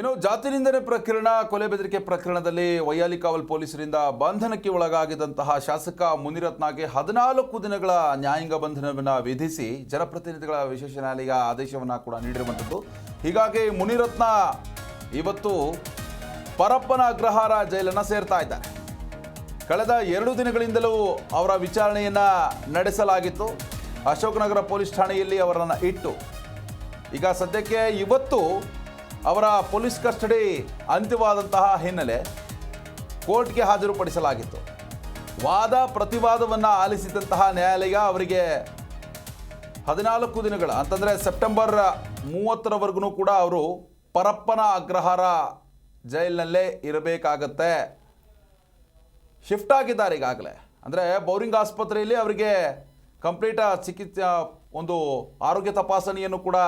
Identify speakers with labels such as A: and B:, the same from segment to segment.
A: ಇನ್ನು ಜಾತಿ ನಿಂದನೆ ಪ್ರಕರಣ, ಕೊಲೆ ಬೆದರಿಕೆ ಪ್ರಕರಣದಲ್ಲಿ ವೈಯಾಲಿಕಾವಲ್ ಪೊಲೀಸರಿಂದ ಬಂಧನಕ್ಕೆ ಒಳಗಾಗಿದ್ದಂತಹ ಶಾಸಕ ಮುನಿರತ್ನಗೆ ಹದಿನಾಲ್ಕು ದಿನಗಳ ನ್ಯಾಯಾಂಗ ಬಂಧನವನ್ನು ವಿಧಿಸಿ ಜನಪ್ರತಿನಿಧಿಗಳ ವಿಶೇಷ ನ್ಯಾಯಾಲಯ ಆದೇಶವನ್ನು ಕೂಡ ನೀಡಿರುವಂಥದ್ದು. ಹೀಗಾಗಿ ಮುನಿರತ್ನ ಇವತ್ತು ಪರಪ್ಪನ ಅಗ್ರಹಾರ ಜೈಲನ್ನು ಸೇರ್ತಾ ಇದ್ದಾರೆ. ಕಳೆದ ಎರಡು ದಿನಗಳಿಂದಲೂ ಅವರ ವಿಚಾರಣೆಯನ್ನು ನಡೆಸಲಾಗಿತ್ತು. ಅಶೋಕನಗರ ಪೊಲೀಸ್ ಠಾಣೆಯಲ್ಲಿ ಅವರನ್ನು ಇಟ್ಟು ಈಗ ಸದ್ಯಕ್ಕೆ ಇವತ್ತು ಅವರ ಪೊಲೀಸ್ ಕಸ್ಟಡಿ ಅಂತ್ಯವಾದಂತಹ ಹಿನ್ನೆಲೆ ಕೋರ್ಟ್ಗೆ ಹಾಜರುಪಡಿಸಲಾಗಿತ್ತು. ವಾದ ಪ್ರತಿವಾದವನ್ನು ಆಲಿಸಿದಂತಹ ನ್ಯಾಯಾಲಯ ಅವರಿಗೆ ಹದಿನಾಲ್ಕು ದಿನಗಳ, ಅಂತಂದರೆ ಸೆಪ್ಟೆಂಬರ್ ಮೂವತ್ತರವರೆಗೂ ಕೂಡ ಅವರು ಪರಪ್ಪನ ಅಗ್ರಹಾರ ಜೈಲಿನಲ್ಲೇ ಇರಬೇಕಾಗತ್ತೆ. ಶಿಫ್ಟ್ ಆಗಿದ್ದಾರೆ ಈಗಾಗಲೇ. ಅಂದರೆ ಬೌರಿಂಗ್ ಆಸ್ಪತ್ರೆಯಲ್ಲಿ ಅವರಿಗೆ ಕಂಪ್ಲೀಟ್ ಚಿಕಿತ್ಸೆ, ಒಂದು ಆರೋಗ್ಯ ತಪಾಸಣೆಯನ್ನು ಕೂಡ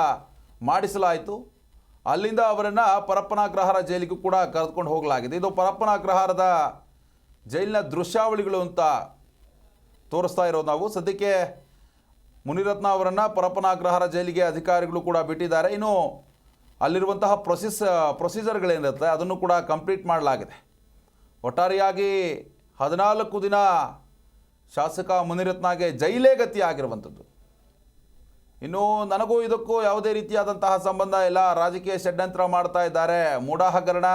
A: ಮಾಡಿಸಲಾಯಿತು. ಅಲ್ಲಿಂದ ಅವರನ್ನು ಪರಪ್ಪನಾಗ್ರಹಾರ ಜೈಲಿಗೂ ಕೂಡ ಕರೆದುಕೊಂಡು ಹೋಗಲಾಗಿದೆ. ಇದು ಪರಪ್ಪನಾಗ್ರಹಾರದ ಜೈಲಿನ ದೃಶ್ಯಾವಳಿಗಳು ಅಂತ ತೋರಿಸ್ತಾ ಇರೋದು ನಾವು. ಸದ್ಯಕ್ಕೆ ಮುನಿರತ್ನ ಅವರನ್ನು ಪರಪ್ಪನಾಗ್ರಹಾರ ಜೈಲಿಗೆ ಅಧಿಕಾರಿಗಳು ಕೂಡ ಬಿಟ್ಟಿದ್ದಾರೆ. ಇನ್ನು ಅಲ್ಲಿರುವಂತಹ ಪ್ರೊಸೀಸ್, ಪ್ರೊಸೀಜರ್ಗಳೇನಿರುತ್ತೆ ಅದನ್ನು ಕೂಡ ಕಂಪ್ಲೀಟ್ ಮಾಡಲಾಗಿದೆ. ಒಟ್ಟಾರೆಯಾಗಿ ಹದಿನಾಲ್ಕು ದಿನ ಶಾಸಕ ಮುನಿರತ್ನಗೆ ಜೈಲೇ ಗತಿ ಆಗಿರುವಂಥದ್ದು ಇನ್ನು ನನಗೂ ಇದಕ್ಕೂ ಯಾವುದೇ ರೀತಿಯಾದಂತಹ ಸಂಬಂಧ ಇಲ್ಲ. ರಾಜಕೀಯ ಷಡ್ಯಂತ್ರ ಮಾಡ್ತಾ ಇದ್ದಾರೆ. ಮೂಢ ಹಗರಣ,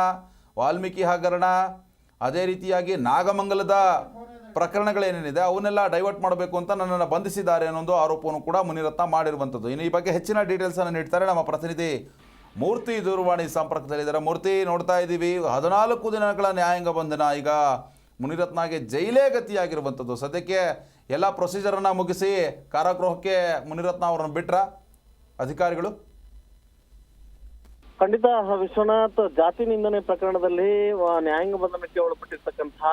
A: ವಾಲ್ಮೀಕಿ ಹಗರಣ, ಅದೇ ರೀತಿಯಾಗಿ ನಾಗಮಂಗಲದ ಪ್ರಕರಣಗಳೇನೇನಿದೆ ಅವನ್ನೆಲ್ಲ ಡೈವರ್ಟ್ ಮಾಡಬೇಕು ಅಂತ ನನ್ನನ್ನು ಬಂಧಿಸಿದ್ದಾರೆ ಅನ್ನೋದು ಆರೋಪವನ್ನು ಕೂಡ ಮುನಿರತ್ನ ಮಾಡಿರುವಂಥದ್ದು. ಇನ್ನು ಈ ಬಗ್ಗೆ ಹೆಚ್ಚಿನ ಡೀಟೇಲ್ಸನ್ನು ನೀಡ್ತಾರೆ ನಮ್ಮ ಪ್ರತಿನಿಧಿ ಮೂರ್ತಿ ದೂರವಾಣಿ ಸಂಪರ್ಕದಲ್ಲಿದ್ದಾರೆ. ಮೂರ್ತಿ, ನೋಡ್ತಾ ಇದ್ದೀವಿ. ಹದಿನಾಲ್ಕು ದಿನಗಳ ನ್ಯಾಯಾಂಗ ಬಂಧನ. ಈಗ ಮುನಿರತ್ನಗೆ ಜೈಲೇ ಗತಿಯಾಗಿರುವಂಥದ್ದು. ಸದ್ಯಕ್ಕೆ ಎಲ್ಲ ಪ್ರೊಸೀಜರನ್ನು ಮುಗಿಸಿ ಕಾರಾಗೃಹಕ್ಕೆ ಮುನಿರತ್ನ ಅವರನ್ನು ಬಿಟ್ರ ಅಧಿಕಾರಿಗಳು?
B: ಖಂಡಿತ ವಿಶ್ವನಾಥ್, ಜಾತಿ ನಿಂದನೆ ಪ್ರಕರಣದಲ್ಲಿ ನ್ಯಾಯಾಂಗ ಬಂಧನಕ್ಕೆ ಒಳಪಟ್ಟಿರ್ತಕ್ಕಂತಹ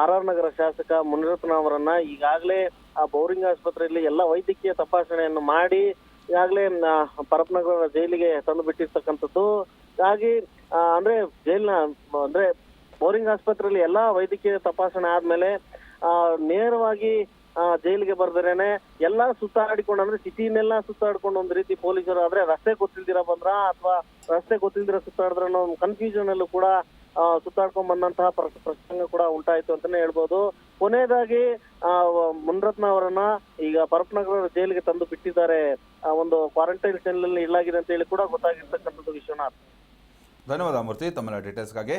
B: ಆರ್ ಆರ್ ನಗರ ಶಾಸಕ ಮುನಿರತ್ನ ಅವರನ್ನ ಈಗಾಗಲೇ ಆ ಬೌರಿಂಗ್ ಆಸ್ಪತ್ರೆಯಲ್ಲಿ ಎಲ್ಲ ವೈದ್ಯಕೀಯ ತಪಾಸಣೆಯನ್ನು ಮಾಡಿ, ಈಗಾಗಲೇ ಪರಪ್ನಗರ ಜೈಲಿಗೆ ತಂದು ಬಿಟ್ಟಿರ್ತಕ್ಕಂಥದ್ದು. ಹಾಗಾಗಿ ಅಂದ್ರೆ ಜೈಲಿನ, ಅಂದ್ರೆ ಬೌರಿಂಗ್ ಆಸ್ಪತ್ರೆಯಲ್ಲಿ ಎಲ್ಲಾ ವೈದ್ಯಕೀಯ ತಪಾಸಣೆ ಆದ್ಮೇಲೆ ನೇರವಾಗಿ ಜೈಲಿಗೆ ಬರ್ದರೇನೆ ಎಲ್ಲಾ ಸುತ್ತಾಡಿಕೊಂಡು ಅಂದ್ರೆ ಸಿಟಿನೆಲ್ಲ ಸುತ್ತಾಡ್ಕೊಂಡು ಒಂದ್ ರೀತಿ ಪೊಲೀಸರು ಆದ್ರೆ ರಸ್ತೆ ಗೊತ್ತಿಲ್ದಿರ ಬಂದ್ರ ಅಥವಾ ರಸ್ತೆ ಗೊತ್ತಿಲ್ದಿರ ಸುತ್ತಾಡಿದ್ರ ಅನ್ನೋ ಒಂದು ಕನ್ಫ್ಯೂಷನ್ ಅಲ್ಲೂ ಕೂಡ ಸುತ್ತಾಡ್ಕೊಂಡ್ ಬಂದಂತಹ ಪ್ರಸಂಗ ಕೂಡ ಉಂಟಾಯ್ತು ಅಂತಾನೆ ಹೇಳ್ಬೋದು. ಕೊನೆಯದಾಗಿ ಆ, ಮುನ್ರತ್ನ ಅವರನ್ನ ಈಗ ಪರಪ್ನಗರ ಜೈಲಿಗೆ ತಂದು ಬಿಟ್ಟಿದ್ದಾರೆ. ಆ, ಒಂದು ಕ್ವಾರಂಟೈನ್ ಸೆಲ್ ಅಲ್ಲಿ ಇಳ್ಳಾಗಿದೆ ಅಂತ ಹೇಳಿ ಕೂಡ ಗೊತ್ತಾಗಿರ್ತಕ್ಕಂಥದ್ದು ವಿಶ್ವನಾಥ್.
A: ಧನ್ಯವಾದ ಮೂರ್ತಿ ತಮ್ಮ ಡೀಟೇಲ್ಸ್ಗಾಗಿ